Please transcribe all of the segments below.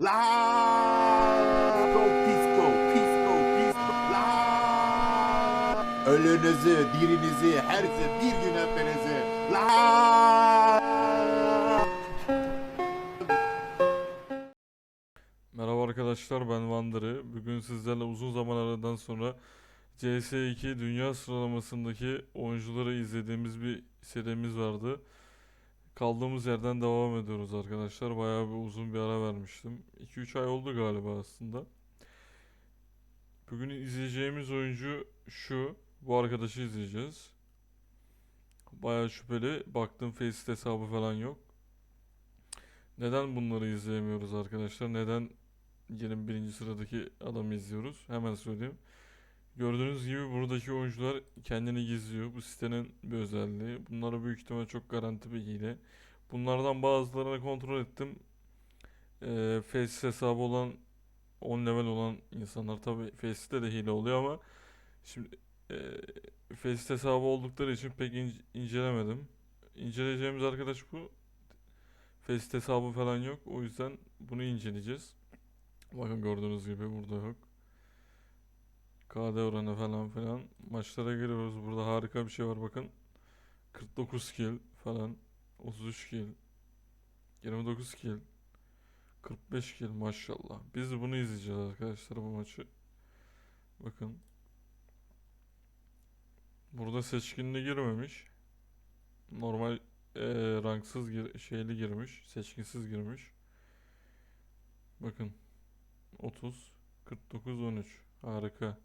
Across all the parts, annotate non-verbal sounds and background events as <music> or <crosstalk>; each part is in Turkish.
La Pisco, Pisco, Pisco. La Ölünüzü, dirinizi, herzi bir gün hepinizi. La Merhaba arkadaşlar ben Vandırı. Bugün sizlerle uzun zaman aradan sonra CS2 dünya sıralamasındaki oyuncuları izlediğimiz bir serimiz vardı. Kaldığımız yerden devam ediyoruz arkadaşlar. Bayağı bir uzun bir ara vermiştim. 2-3 ay oldu galiba aslında. Bugün izleyeceğimiz oyuncu şu. Bu arkadaşı izleyeceğiz. Bayağı şüpheli. Baktım Faceit hesabı falan yok. Neden bunları izleyemiyoruz arkadaşlar? Neden 21. sıradaki adamı izliyoruz? Hemen söyleyeyim. Gördüğünüz gibi buradaki oyuncular kendini gizliyor. Bu sitenin bir özelliği. Bunlara büyük ihtimal çok garanti bir hile. Bunlardan bazılarını kontrol ettim. Ee, Face hesabı olan 10 level olan insanlar tabi Face'te de hile oluyor ama şimdi e, Face hesabı oldukları için pek ince- incelemedim. İnceleyeceğimiz arkadaş bu. Face hesabı falan yok. O yüzden bunu inceleyeceğiz. Bakın gördüğünüz gibi burada yok. KD oranı falan filan. Maçlara giriyoruz. Burada harika bir şey var bakın. 49 kill falan. 33 kill. 29 kill. 45 kill maşallah. Biz bunu izleyeceğiz arkadaşlar bu maçı. Bakın. Burada seçkinli girmemiş. Normal eee ranksız gir şeyli girmiş. Seçkinsiz girmiş. Bakın. 30 49 13 harika.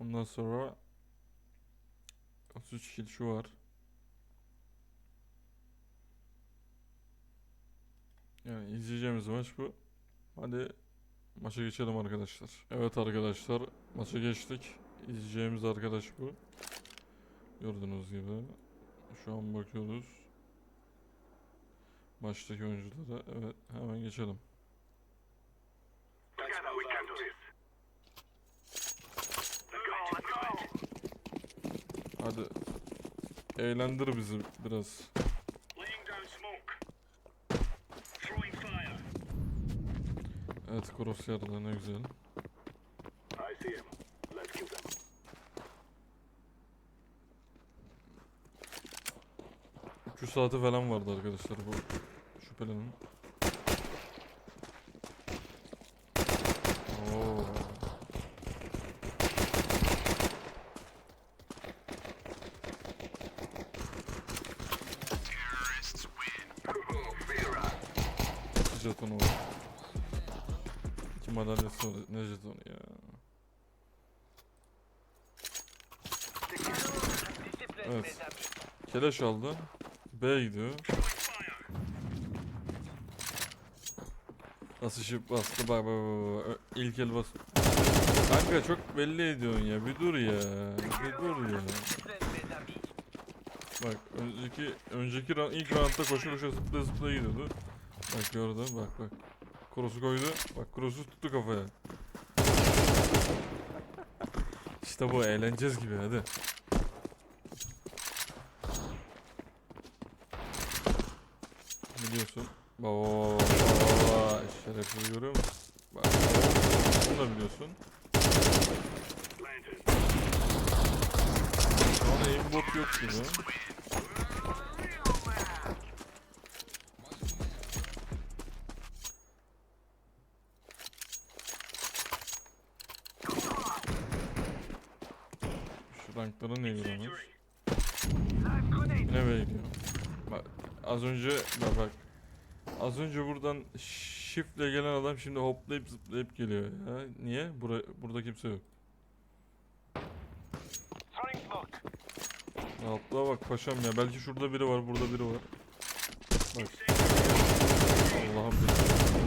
Ondan sonra 33 kill şu var. Yani izleyeceğimiz maç bu. Hadi maça geçelim arkadaşlar. Evet arkadaşlar maça geçtik. İzleyeceğimiz arkadaş bu. Gördüğünüz gibi. Şu an bakıyoruz. Maçtaki oyunculara. Evet hemen geçelim. Eğlendir bizi biraz. Evet Crossyar'da ne güzel. Şu saati falan vardı arkadaşlar bu şüphelenin. Oo. İki jetonu var. İki madalyası var. Ne jetonu ya? Evet. Keleş aldı. B gidiyor. Nasıl şıp bastı bak bak bak bak. İlk el bas. Kanka çok belli ediyorsun ya. Bir dur ya. Bir dur ya. Bak önceki önceki ilk roundda koşa koşa zıplaya zıplaya gidiyordu. Bak gördün bak bak. Cross'u koydu. Bak cross'u tuttu kafaya. İşte bu eğleneceğiz gibi hadi. Ne diyorsun? Baba şerefi görüyor musun? Bak bunu da biliyorsun. An aimbot yok gibi. Ranklara ne giriyormuş? Yine gidiyor. Bak az önce bak bak. Az önce buradan shiftle gelen adam şimdi hoplayıp zıplayıp geliyor ya. Niye? Bura, burada kimse yok. Smoke. Rahatlığa bak paşam ya. Belki şurada biri var, burada biri var. Bak. Allah'ım.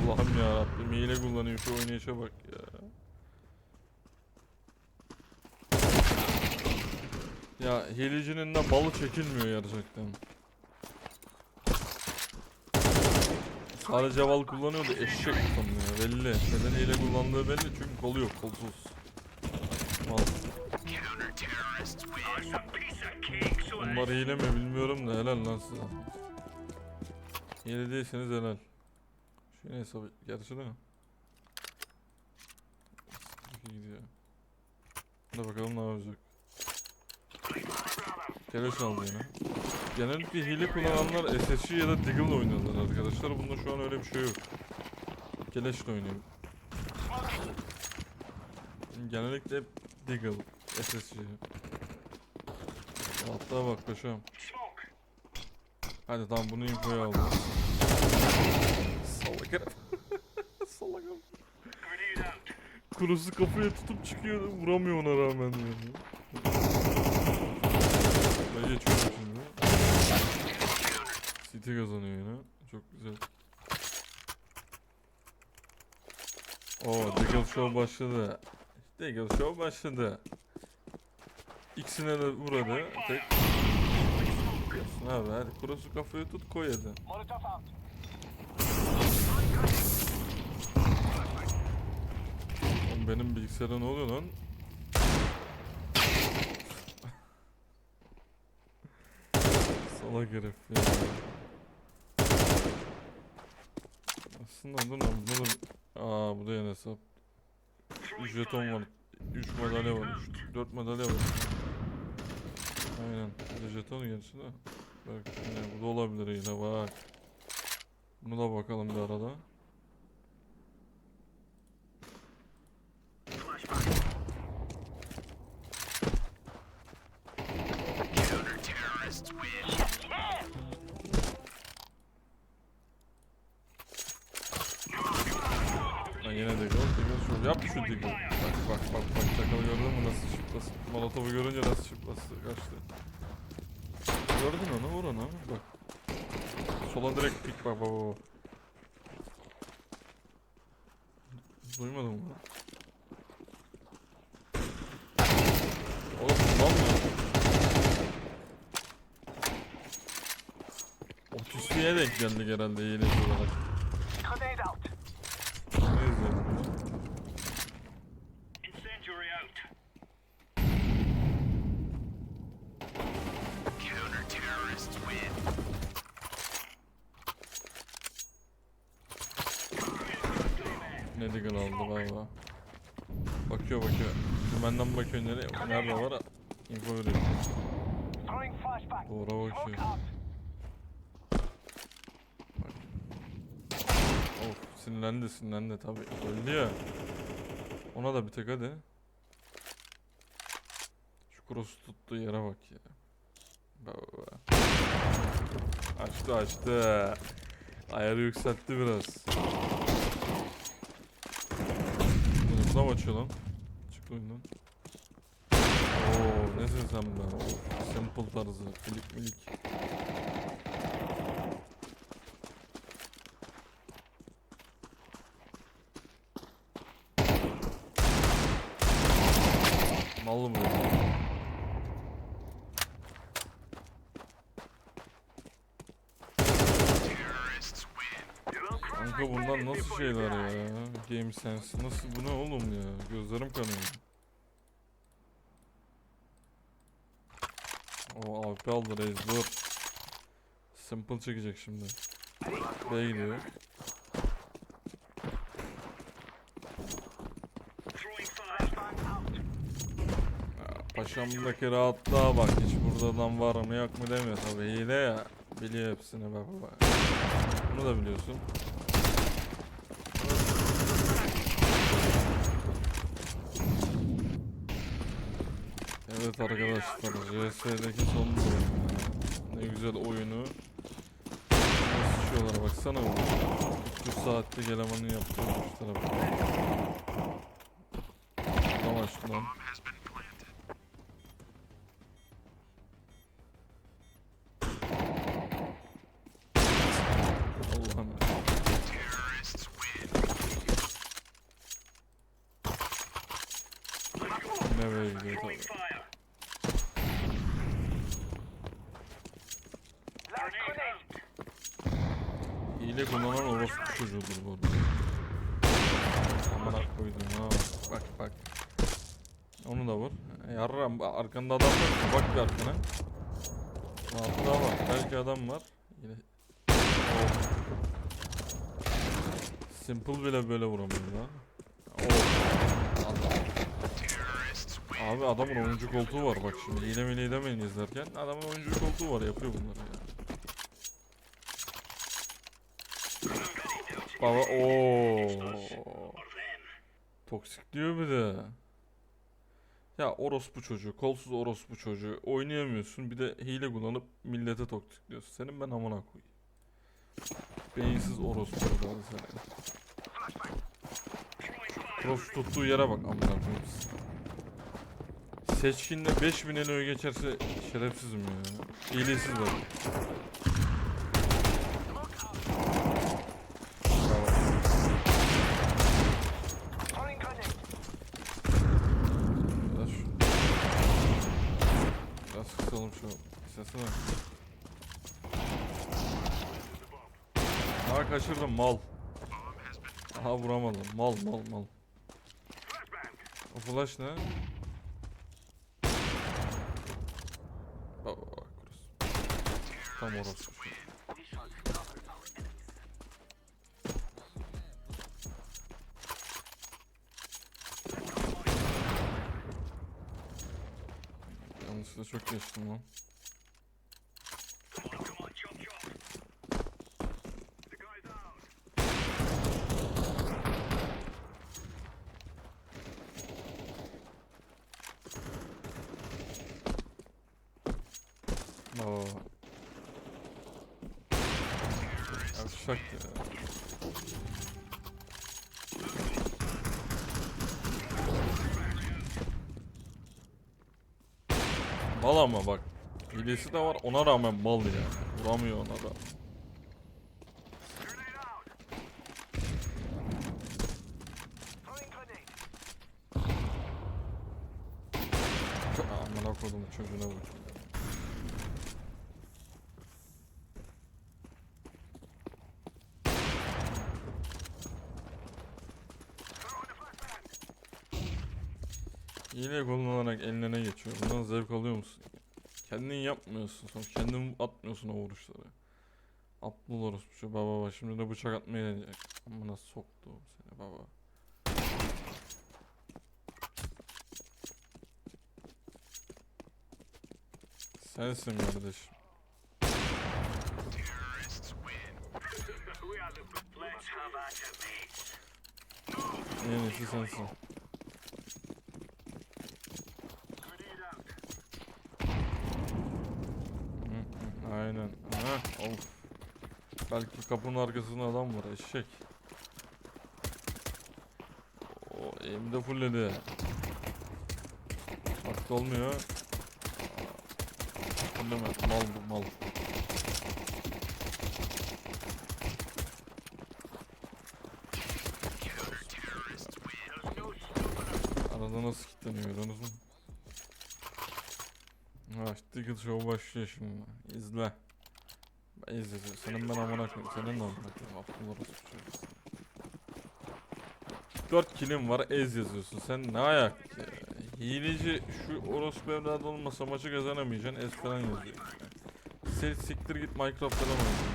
Allah'ım ya Rabbim. Hile kullanıyor şu oynayışa bak ya. Ya hilecinin de balı çekilmiyor gerçekten. Sadece val kullanıyor da eşek kullanıyor belli. Neden hile kullandığı belli çünkü kolu yok kolsuz. Mal. Bunlar hile mi bilmiyorum da helal lan size. Hile değilseniz helal. Şu neyse gerçi de. Gidiyor. Hadi bakalım ne yapacak. Keleş aldı yine. Genellikle hile kullananlar SSC ya da Deagle oynuyorlar arkadaşlar. Bunda şu an öyle bir şey yok. Keleşle oynuyor. Genellikle hep Deagle, SSC. Hatta bak paşam. Hadi tamam bunu infoya aldım. Salak herif. <laughs> Salak herif. Kurusu kafaya tutup çıkıyor vuramıyor ona rağmen yani. Ben geçiyorum şimdi. City kazanıyor yine. Çok güzel. Oo Deagle Show başladı. Deagle Show başladı. İkisine de vur hadi. Tek. Yapsın abi hadi. Kurusu kafaya tut koy hadi. Benim bilgisayara ne oluyor lan? Salak herif ya. Aslında dur lan da... Aa bu da yeni hesap. Throwing Jeton fire. var. 3 madalya var. 4 madalya var. Aynen. Bir de jeton gerçi de. Bak yine bu da olabilir yine bak. Buna da bakalım bir arada. Sola direkt pik bak bak bak. Duymadın mı? Oğlum lan mı? Otisliğe denk geldik herhalde yeni olarak. Nerede var? Info veriyor. Doğru bakıyor. Of sinirlendi sinirlendi tabi. Öldü ya. Ona da bir tek hadi. Şu cross'u tuttuğu yere bak ya. Baba. Açtı açtı. Ayarı yükseltti biraz. Bu ne mı açıyor lan? Çık oyundan. Oo nesin sen be? Simple tarzı. Filik milik. Mal mı. Kanka bundan nasıl şeyler ya? Game sense nasıl bu ne oğlum ya? Gözlerim kanıyor. O AP aldı reis dur. Simple çekecek şimdi. B'ye gidiyor. Paşamdaki rahatlığa bak hiç burada adam var mı yok mu demiyor tabi hile ya. Biliyor hepsini bak bak. Bunu da biliyorsun. Evet arkadaşlar CS'deki son. Ne güzel oyunu Nasıl şişiyorlar baksana bu 300 saatlik elemanın yaptığı kuşlara bak Yavaş lan Has been planted. Allah'ım Terrorists win. ne böyle gidiyor tabi Throwing fire. Grenade out. Hile kullanan orospu çocuğudur bu. Amına koydum ha. Bak bak. Onu da vur. Yarram arkanda adam var. Bak bir arkana. Altında var. Belki adam var. Yine. Oh. Simple bile böyle vuramıyor lan. Oo. Abi adamın oyuncu koltuğu var bak şimdi mile demeyin izlerken adamın oyuncu koltuğu var yapıyor bunları ya. Baba ooo. Toksik diyor bir de. Ya orospu çocuğu, kolsuz orospu çocuğu oynayamıyorsun bir de hile kullanıp millete toksik diyorsun. Senin ben amına koyayım. Beyinsiz orospu çocuğu seni. Cross tuttuğu yere bak amına koyayım. Seçkinle 5000 eloya geçerse şerefsizim ya. İyilesiz bak. Bravo. Biraz şu... Biraz kısalım şu sesini. Aa kaçırdım mal. Aha vuramadım. Mal mal mal. O flash ne? Orası. Tam orası. Yanlışlıkla çok geçtim lan. Oo. Yavşak ya. Mal ama bak. Hilesi de var ona rağmen mal ya. Vuramıyor ona da. Hile kullanarak eline ne geçiyor? Bundan zevk alıyor musun? Kendin yapmıyorsun sonra kendin atmıyorsun o vuruşları. Aptal orospu baba baba şimdi de bıçak atmaya deneyecek. Amına soktuğum seni baba. Sensin kardeşim. En sensin. Aynen. Ha, of. Belki kapının arkasında adam var eşek. O elimde fullledi. Vakti olmuyor. Fulleme. Mal mal. Arada nasıl kilitleniyor gördünüz mü? Diggle Show başlıyor şimdi. İzle. Ben izleyeceğim. Senin ben amına koyayım. Senin de amına koyayım. Orospu çocuğu. 4 kilim var ez yazıyorsun. Sen ne ayak ya? Hileci şu orospu evladı olmasa maçı kazanamayacaksın. Ez falan yazıyor. Sil siktir git Minecraft falan oyna.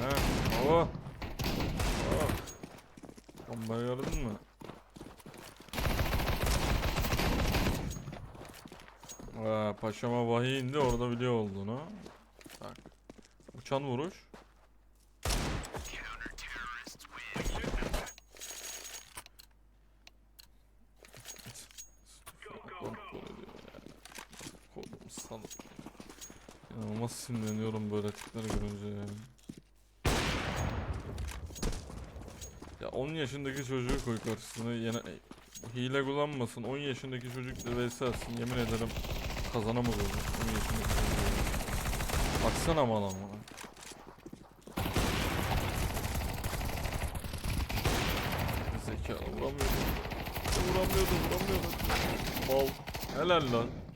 He. Oh. Oh. Bombayı gördün mü? Aa, paşama vahiy indi orada biliyor olduğunu. Bak. Uçan vuruş. İnanılmaz sinirleniyorum böyle tipleri görünce yani. 10 yaşındaki çocuğu koy karşısına yine hile kullanmasın 10 yaşındaki çocukla vs atsın yemin ederim kazanamaz olur 10 yaşındaki çocuğu. Baksana mal ama. Zeka vuramıyordum. Vuramıyordum vuramıyordum. Mal. Helal lan.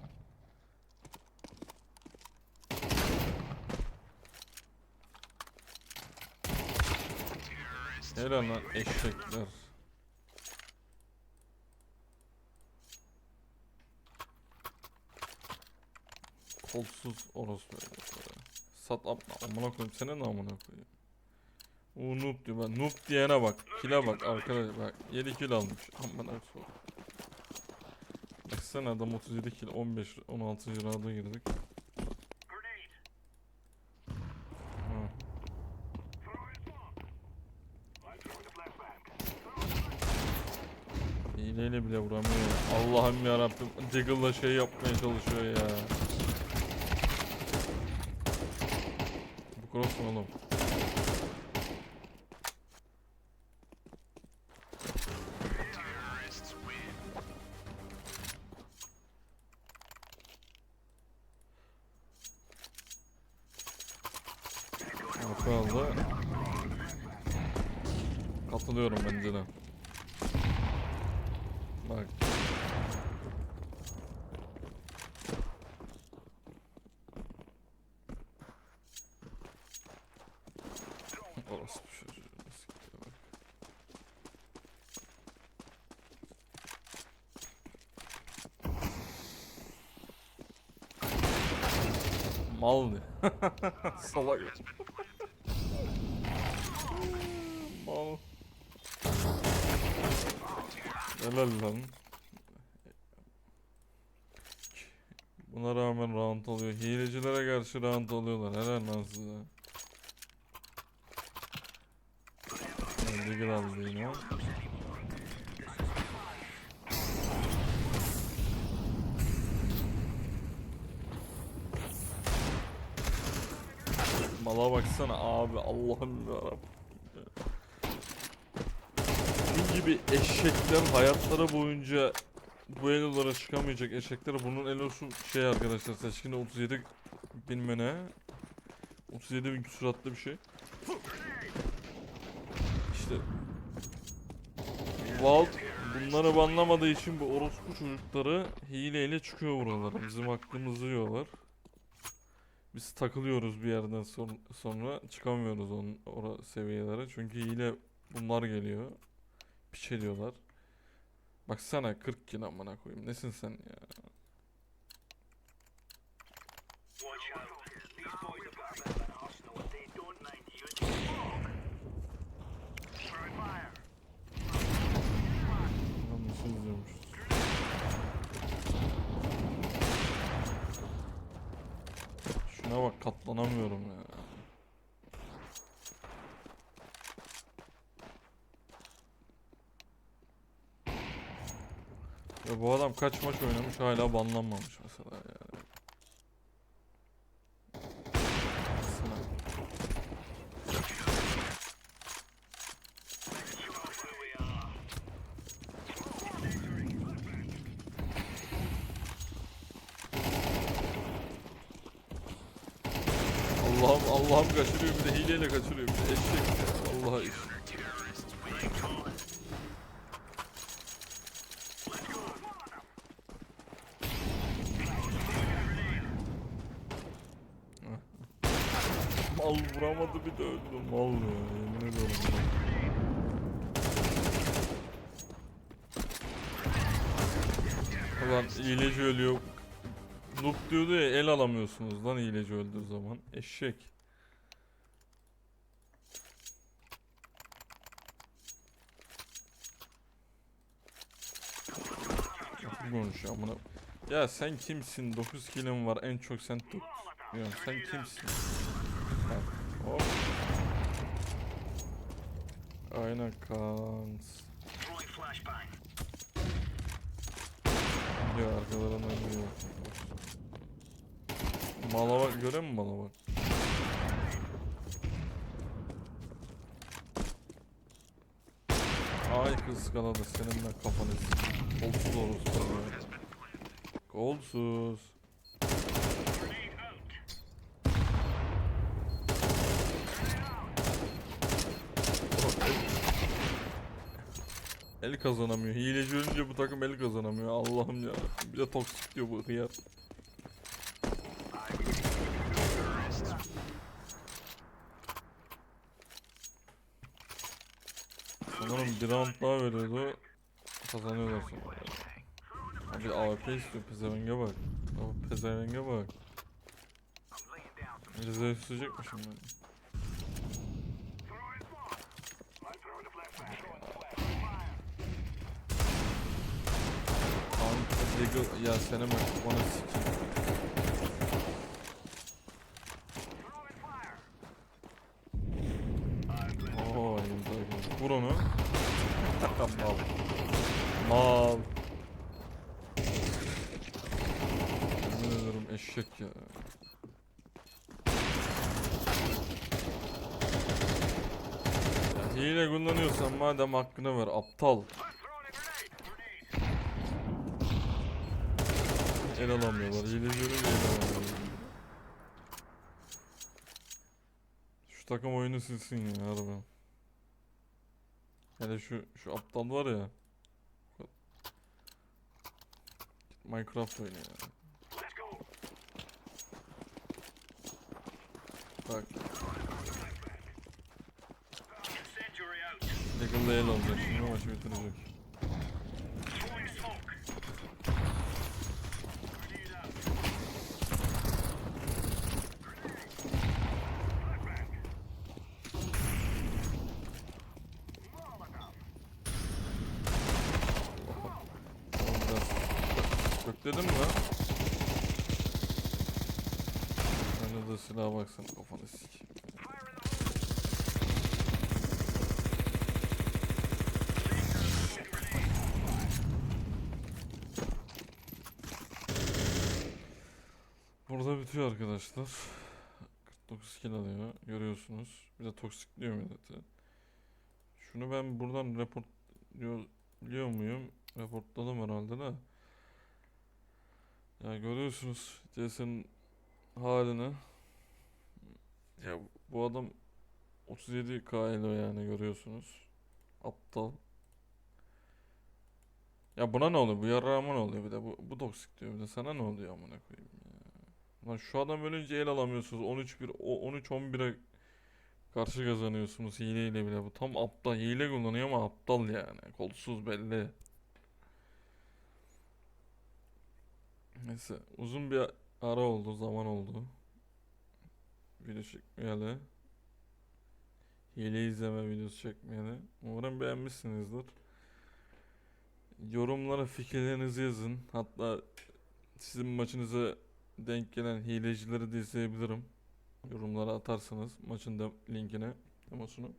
Helal lan eşekler. Kolsuz orospu. Sat apna amına koyayım senin de amına koyayım. O noob diyor bak. Noob diyene bak. Kile bak arkadaş bak. 7 kill almış. Aman aksu. Baksana adam 37 kill 15 16. rounda girdik. Hileyle bile vuramıyor. Allah'ım ya Rabbim. Jiggle'la şey yapmaya çalışıyor ya. Bu cross mu oğlum? Arka aldı. Katılıyorum bence de. Bak. <laughs> Orası bir çocuğu. siktir bak. Mal ne? <laughs> Salak. <laughs> Mal. Helal lan. Buna rağmen round oluyor. Hilecilere karşı round oluyorlar. Helal lan size. Legal aldı yine. Mala baksana abi Allah'ım yarabbim. Gibi eşekler hayatları boyunca bu elolara çıkamayacak eşekler. Bunun elosu şey arkadaşlar seçkinde 37 bilmem ne. 37 bin küsuratlı bir şey. İşte Vault bunları banlamadığı için bu orospu çocukları hileyle çıkıyor buralara. Bizim hakkımızı yiyorlar. Biz takılıyoruz bir yerden son- sonra çıkamıyoruz on ora seviyelere. Çünkü hile bunlar geliyor piç ediyorlar. Baksana 40 kill amına koyayım. Nesin sen ya? Şuna bak katlanamıyorum ya. Ya bu adam kaç maç oynamış hala banlanmamış mesela yani. Allah'ım Allah'ım kaçırıyor bir de hileyle kaçırıyor bir de eşek. Allah iş. Mal vuramadı bir de öldü. Mal ya yemin ediyorum. Ulan hileci ölüyor. Noob diyordu ya el alamıyorsunuz lan hileci öldüğü zaman. Eşek. Konuşuyor amına. Ya sen kimsin? 9 kilin var en çok sen tut. Ya sen kimsin? Ha, hop. Aynen kans. Ya arkalarına ölüyor. Mala bak görüyor musun mala bak? Ay kıskaladı senin ben kafanı Kolsuz ya. Kolsuz. El kazanamıyor. Hileci ölünce bu takım el kazanamıyor. Allah'ım ya. Bir de toksik diyor bu hıyar. Sanırım bir round daha veriyordu. Kazanıyorlar sonra. Abi AWP istiyor pezevenge bak. Abi pezevenge bak. I'm laying down some Rize üstecekmişim ben. Diggle ya senin bana sikeyim. Oo Vur onu. Mal. Mal. Yemin eşek ya. Ya hile kullanıyorsan madem hakkını ver aptal. El alamıyorlar. Görünce el alamıyorlar. Şu takım oyunu silsin ya harbi. Hele şu şu aptal var ya. Minecraft oyna ya. Let's go. Bak. Deagle'da el alacak. Şimdi maçı bitirecek. Throwing smoke. Grenade out. Molotov. Oğlum biraz Yok dedim mi lan? Sen de silaha baksana kafanı hole. Burada bitiyor arkadaşlar. 49 kill alıyor. Görüyorsunuz. Bir de toksikliyor milleti. Şunu ben buradan report biliyor muyum? Reportladım herhalde de. Ya görüyorsunuz CS'nin halini. Ya bu adam 37 KL yani görüyorsunuz. Aptal. Ya buna ne oluyor? Bu yarrağıma ne oluyor bir de? Bu, bu toksik diyor bir de. Sana ne oluyor amına koyayım ya? Lan şu adam ölünce el alamıyorsunuz. 13-1, o 13-11'e karşı kazanıyorsunuz hileyle bile. Bu tam aptal. Hile kullanıyor ama aptal yani. Kolsuz belli. Neyse uzun bir ara oldu, zaman oldu. Video çekmeyeli. Hile izleme videosu çekmeyeli. Umarım beğenmişsinizdir. Yorumlara fikirlerinizi yazın. Hatta sizin maçınıza denk gelen hilecileri de izleyebilirim. Yorumlara atarsanız maçın da linkine, demosunu.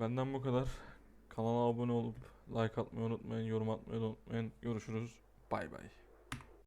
Benden bu kadar. Kanala abone olup like atmayı unutmayın, yorum atmayı unutmayın. Görüşürüz. Bay bay.